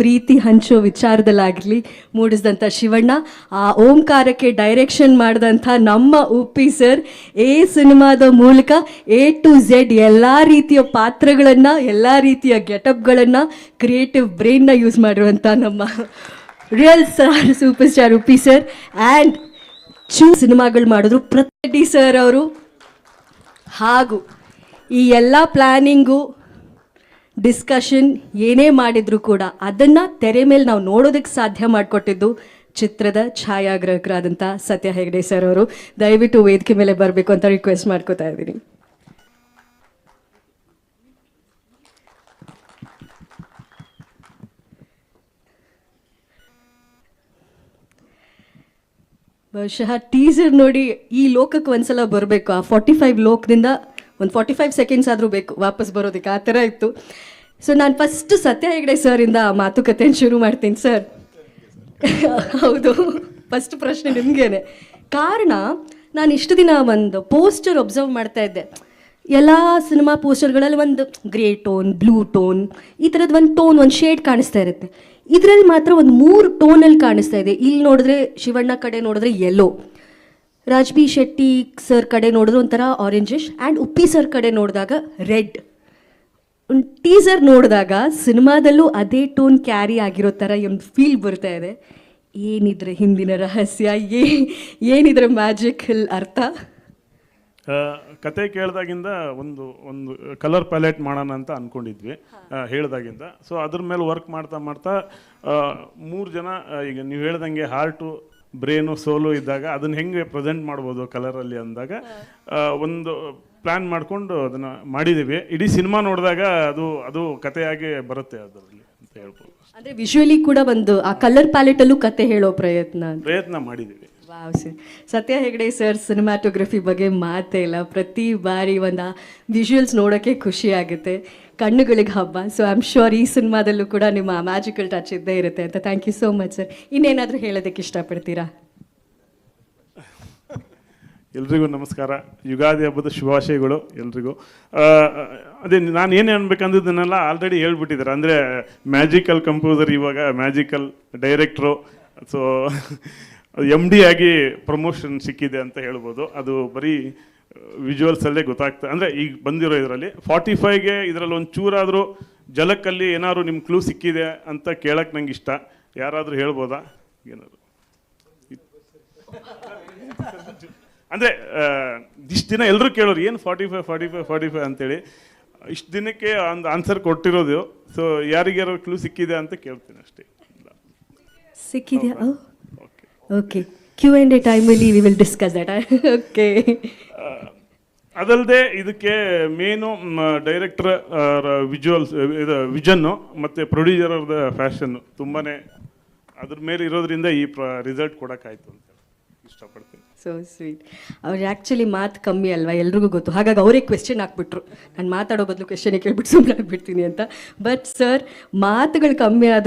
ಪ್ರೀತಿ ಹಂಚೋ ವಿಚಾರದಲ್ಲಾಗಲಿ ಮೂಡಿಸಿದಂಥ ಶಿವಣ್ಣ, ಆ ಓಂಕಾರಕ್ಕೆ ಡೈರೆಕ್ಷನ್ ಮಾಡಿದಂಥ ನಮ್ಮ ಉಪ್ಪಿ ಸರ್ ಎ ಸಿನಿಮಾದ ಮೂಲಕ ಎ ಟು ಝೆಡ್ ಎಲ್ಲ ರೀತಿಯ ಪಾತ್ರಗಳನ್ನು, ಎಲ್ಲ ರೀತಿಯ ಗೆಟಪ್ಗಳನ್ನು ಕ್ರಿಯೇಟಿವ್ ಬ್ರೈನ್ನ ಯೂಸ್ ಮಾಡಿರುವಂಥ ನಮ್ಮ real star super star Uppi sir and ಚೂ ಸಿನಿಮಾಗಳು ಮಾಡಿದ್ರು. ಪ್ರತಿ ಸರ್ ಅವರು ಹಾಗೂ ಈ ಎಲ್ಲ ಪ್ಲ್ಯಾನಿಂಗು ಡಿಸ್ಕಷನ್ ಏನೇ ಮಾಡಿದರೂ ಕೂಡ ಅದನ್ನು ತೆರೆ ಮೇಲೆ ನಾವು ನೋಡೋದಕ್ಕೆ ಸಾಧ್ಯ ಮಾಡಿಕೊಟ್ಟಿದ್ದು ಚಿತ್ರದ ಛಾಯಾಗ್ರಾಹಕರಾದಂಥ ಸತ್ಯ ಹೆಗ್ಡೆ ಸರ್ ಅವರು. ದಯವಿಟ್ಟು ವೇದಿಕೆ ಮೇಲೆ ಬರಬೇಕು ಅಂತ ರಿಕ್ವೆಸ್ಟ್ ಮಾಡ್ಕೋತಾ ಇದ್ದೀನಿ. ಬಹುಶಃ ಟೀಸರ್ ನೋಡಿ ಈ ಲೋಕಕ್ಕೆ ಒಂದ್ಸಲ ಬರಬೇಕು. ಆ ಫಾರ್ಟಿ ಫೈವ್ ಲೋಕದಿಂದ ಒಂದು ಫಾರ್ಟಿ ಫೈವ್ ಸೆಕೆಂಡ್ಸ್ ಆದರೂ ಬೇಕು, ವಾಪಸ್ ಬರೋದಕ್ಕೆ ಆ ಥರ ಇತ್ತು. ಸೊ ನಾನು ಫಸ್ಟ್ ಸತ್ಯ ಹೆಗ್ಡೆ ಸರಿಂದ ಮಾತುಕತೆಯನ್ನು ಶುರು ಮಾಡ್ತೀನಿ ಸರ್ ಹೌದು. ಫಸ್ಟ್ ಪ್ರಶ್ನೆ ನಿಮಗೇನೆ. ಕಾರಣ, ನಾನು ಇಷ್ಟು ದಿನ ಒಂದು ಪೋಸ್ಟರ್ ಒಬ್ಸರ್ವ್ ಮಾಡ್ತಾ ಇದ್ದೆ. ಎಲ್ಲ ಸಿನಿಮಾ ಪೋಸ್ಟರ್ಗಳಲ್ಲಿ ಒಂದು ಗ್ರೇ ಟೋನ್ ಬ್ಲೂ ಟೋನ್ ಈ ಥರದ್ದು ಒಂದು ಟೋನ್ ಒಂದು ಶೇಡ್ ಕಾಣಿಸ್ತಾ ಇರುತ್ತೆ. ಇದರಲ್ಲಿ ಮಾತ್ರ ಒಂದು ಮೂರು ಟೋನಲ್ಲಿ ಕಾಣಿಸ್ತಾ ಇದೆ. ಇಲ್ಲಿ ನೋಡಿದ್ರೆ ಶಿವಣ್ಣ ಕಡೆ ನೋಡಿದ್ರೆ ಯೆಲ್ಲೋ ರಾಜ್ಬಿ ಶೆಟ್ಟಿ ಸರ್ ಕಡೆ ನೋಡಿದ್ರೆ ಒಂಥರ ಆರೆಂಜಿಶ್ ಆ್ಯಂಡ್ ಉಪ್ಪಿ ಸರ್ ಕಡೆ ನೋಡಿದಾಗ ರೆಡ್. ಟೀಸರ್ ನೋಡಿದಾಗ ಸಿನಿಮಾದಲ್ಲೂ ಅದೇ ಟೋನ್ ಕ್ಯಾರಿ ಆಗಿರೋ ಥರ ಒಂದು ಫೀಲ್ ಬರ್ತಾ ಇದೆ. ಏನಿದ್ರೆ ಹಿಂದಿನ ರಹಸ್ಯ? ಏ, ಏನಿದ್ರೆ ಮ್ಯಾಜಿಕ್ ಅರ್ಥ? ಕತೆ ಕೇಳಿದಾಗಿಂದ ಒಂದು ಒಂದು ಕಲರ್ ಪ್ಯಾಲೆಟ್ ಮಾಡೋಣ ಅಂತ ಅಂದ್ಕೊಂಡಿದ್ವಿ ಹೇಳಿದಾಗಿಂದ. ಸೊ ಅದ್ರ ಮೇಲೆ ವರ್ಕ್ ಮಾಡ್ತಾ ಮಾಡ್ತಾ ಮೂರು ಜನ ಈಗ ನೀವು ಹೇಳ್ದಂಗೆ ಹಾರ್ಟು ಬ್ರೇನು ಸೋಲು ಇದ್ದಾಗ ಅದನ್ನ ಹೆಂಗೆ ಪ್ರೆಸೆಂಟ್ ಮಾಡ್ಬೋದು ಕಲರಲ್ಲಿ ಅಂದಾಗ ಒಂದು ಪ್ಲ್ಯಾನ್ ಮಾಡಿಕೊಂಡು ಅದನ್ನು ಮಾಡಿದ್ದೀವಿ. ಇಡೀ ಸಿನಿಮಾ ನೋಡಿದಾಗ ಅದು ಅದು ಕಥೆಯಾಗಿ ಬರುತ್ತೆ ಅದರಲ್ಲಿ ಅಂತ ಹೇಳ್ಬೋದು ಅಂದರೆ ವಿಜುವಲಿ ಕೂಡ ಒಂದು ಆ ಕಲರ್ ಪ್ಯಾಲೆಟಲ್ಲೂ ಕತೆ ಹೇಳೋ ಪ್ರಯತ್ನ ಪ್ರಯತ್ನ ಮಾಡಿದ್ದೀವಿ. ವಾವ್ ಸತ್ಯ ಹೆಗಡೆ ಸರ್ ಸಿನಿಮಾಟೋಗ್ರಫಿ ಬಗ್ಗೆ ಮಾತೇ ಇಲ್ಲ. ಪ್ರತಿ ಬಾರಿ ಒಂದು ವಿಜುವಲ್ಸ್ ನೋಡೋಕ್ಕೆ ಖುಷಿ ಆಗುತ್ತೆ. ಕಣ್ಣುಗಳಿಗೆ ಹಬ್ಬ. ಸೊ ಐ ಆಮ್ ಶೋರ್ ಈ ಸಿನಿಮಾದಲ್ಲೂ ಕೂಡ ನಿಮ್ಮ ಮ್ಯಾಜಿಕಲ್ ಟಚ್ ಇದ್ದೇ ಇರುತ್ತೆ ಅಂತ. Thank you so much sir ಇನ್ನೇನಾದರೂ ಹೇಳೋದಕ್ಕೆ ಇಷ್ಟಪಡ್ತೀರಾ? ಎಲ್ರಿಗೂ ನಮಸ್ಕಾರ. ಯುಗಾದಿ ಹಬ್ಬದ ಶುಭಾಶಯಗಳು ಎಲ್ರಿಗೂ. ಅದೇ, ನಾನು ಏನು ಅನ್ಬೇಕಂದಿದ್ದನ್ನೆಲ್ಲ ಆಲ್ರೆಡಿ ಹೇಳ್ಬಿಟ್ಟಿದ್ದಾರೆ. ಅಂದರೆ ಮ್ಯಾಜಿಕಲ್ ಕಂಪೋಸರ್ ಇವಾಗ magical director so M D ಆಗಿ ಪ್ರಮೋಷನ್ ಸಿಕ್ಕಿದೆ ಅಂತ ಹೇಳ್ಬೋದು. ಅದು ಬರೀ ವಿಜುವಲ್ಸಲ್ಲೇ ಗೊತ್ತಾಗ್ತದೆ ಅಂದರೆ ಈಗ ಬಂದಿರೋ ಇದರಲ್ಲಿ ಫಾರ್ಟಿ ಫೈವ್ಗೆ ಇದರಲ್ಲಿ ಒಂದು ಚೂರಾದರೂ ಜಲಕ್ಕಲ್ಲಿ ಏನಾದ್ರು ನಿಮ್ಮ ಕ್ಲೂ ಸಿಕ್ಕಿದೆ ಅಂತ ಕೇಳಕ್ಕೆ ನಂಗೆ ಇಷ್ಟ. ಯಾರಾದರೂ ಹೇಳ್ಬೋದಾ? ಏನಾದ್ರು? ಅಂದರೆ ಇಷ್ಟು ದಿನ ಎಲ್ಲರೂ ಕೇಳೋರು ಏನು forty five forty five forty five ಅಂತೇಳಿ. ಇಷ್ಟು ದಿನಕ್ಕೆ ಒಂದು ಆನ್ಸರ್ ಕೊಟ್ಟಿರೋದು. ಸೊ ಯಾರಿಗ್ಯಾರು ಕ್ಲೂ ಸಿಕ್ಕಿದೆ ಅಂತ ಕೇಳ್ತೀನಿ ಅಷ್ಟೇ. ಸಿಕ್ಕಿದೆಯಾ? ಓಕೆ ಕ್ಯೂ ಆ್ಯಂಡ್ ಎ ಟೈಮಲ್ಲಿ we will discuss that okay ಅದಲ್ಲದೆ ಇದಕ್ಕೆ ಮೇನು ಡೈರೆಕ್ಟರ್ ವಿಜುವಲ್ಸ್ ಇದು ವಿಜನ್ನು ಮತ್ತು ಪ್ರೊಡ್ಯೂಸರ್ ಅವ್ರದ ಫ್ಯಾಷನ್ನು ತುಂಬಾ ಅದ್ರ ಮೇಲೆ ಇರೋದ್ರಿಂದ ಈ ರಿಸಲ್ಟ್ ಕೊಡೋಕ್ಕಾಯ್ತು ಅಂತ ಇಷ್ಟಪಡ್ತೀನಿ. ಸೊ ಸ್ವೀಟ್ ಅವ್ರು ಆ್ಯಕ್ಚುಲಿ ಮಾತು ಕಮ್ಮಿ ಅಲ್ವಾ? ಎಲ್ರಿಗೂ ಗೊತ್ತು. ಹಾಗಾಗಿ ಅವರೇ ಕ್ವೆಶನ್ ಹಾಕ್ಬಿಟ್ರು. ನಾನು ಮಾತಾಡೋ ಬದಲು ಕ್ವೆಶನ್ ಕೇಳ್ಬಿಟ್ಟು ಸುಮ್ಮನೆ ಆಗ್ಬಿಡ್ತೀನಿ ಅಂತ. ಬಟ್ ಸರ್ ಮಾತುಗಳು ಕಮ್ಮಿ ಆದರೂ